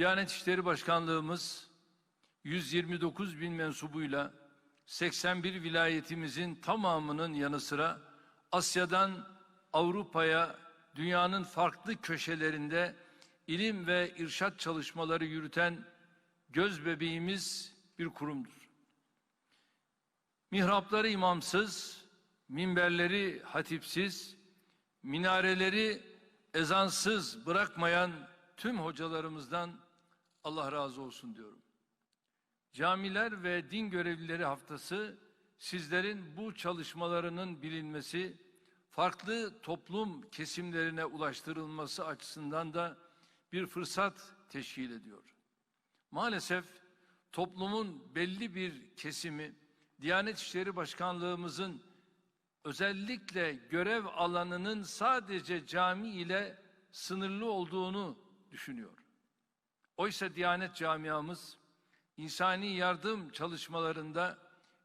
Diyanet İşleri Başkanlığımız 129 bin mensubuyla 81 vilayetimizin tamamının yanı sıra Asya'dan Avrupa'ya dünyanın farklı köşelerinde ilim ve irşat çalışmaları yürüten göz bebeğimiz bir kurumdur. Mihrapları imamsız, minberleri hatipsiz, minareleri ezansız bırakmayan tüm hocalarımızdan Allah razı olsun diyorum. Camiler ve din görevlileri haftası sizlerin bu çalışmalarının bilinmesi, farklı toplum kesimlerine ulaştırılması açısından da bir fırsat teşkil ediyor. Maalesef toplumun belli bir kesimi Diyanet İşleri Başkanlığımızın özellikle görev alanının sadece cami ile sınırlı olduğunu düşünüyor. Oysa Diyanet camiamız insani yardım çalışmalarında,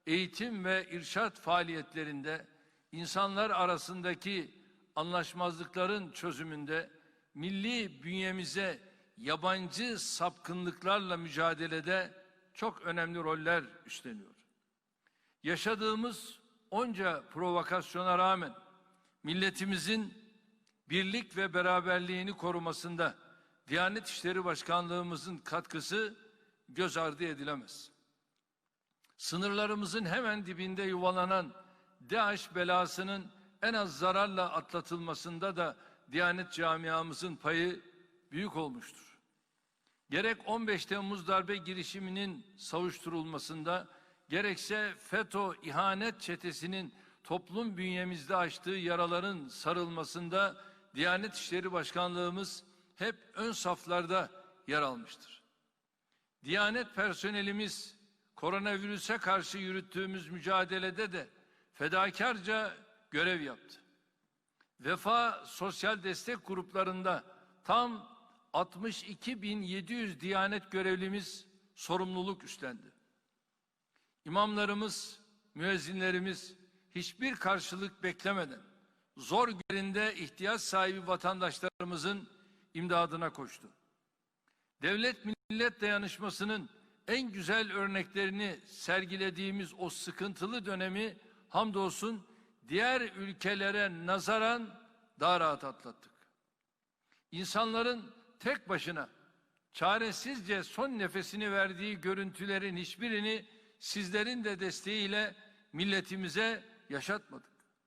eğitim ve irşat faaliyetlerinde, insanlar arasındaki anlaşmazlıkların çözümünde, milli bünyemize yabancı sapkınlıklarla mücadelede çok önemli roller üstleniyor. Yaşadığımız onca provokasyona rağmen milletimizin birlik ve beraberliğini korumasında Diyanet İşleri Başkanlığımızın katkısı göz ardı edilemez. Sınırlarımızın hemen dibinde yuvalanan DAEŞ belasının en az zararla atlatılmasında da Diyanet camiamızın payı büyük olmuştur. Gerek 15 Temmuz darbe girişiminin savuşturulmasında, gerekse FETÖ ihanet çetesinin toplum bünyemizde açtığı yaraların sarılmasında Diyanet İşleri Başkanlığımız hep ön saflarda yer almıştır. Diyanet personelimiz koronavirüse karşı yürüttüğümüz mücadelede de fedakarca görev yaptı. Vefa sosyal destek gruplarında tam 62.700 Diyanet görevlimiz sorumluluk üstlendi. İmamlarımız, müezzinlerimiz hiçbir karşılık beklemeden zor günlerinde ihtiyaç sahibi vatandaşlarımızın imdadına koştu. Devlet millet dayanışmasının en güzel örneklerini sergilediğimiz o sıkıntılı dönemi hamdolsun diğer ülkelere nazaran daha rahat atlattık. İnsanların tek başına çaresizce son nefesini verdiği görüntülerin hiçbirini sizlerin de desteğiyle milletimize yaşatmadık.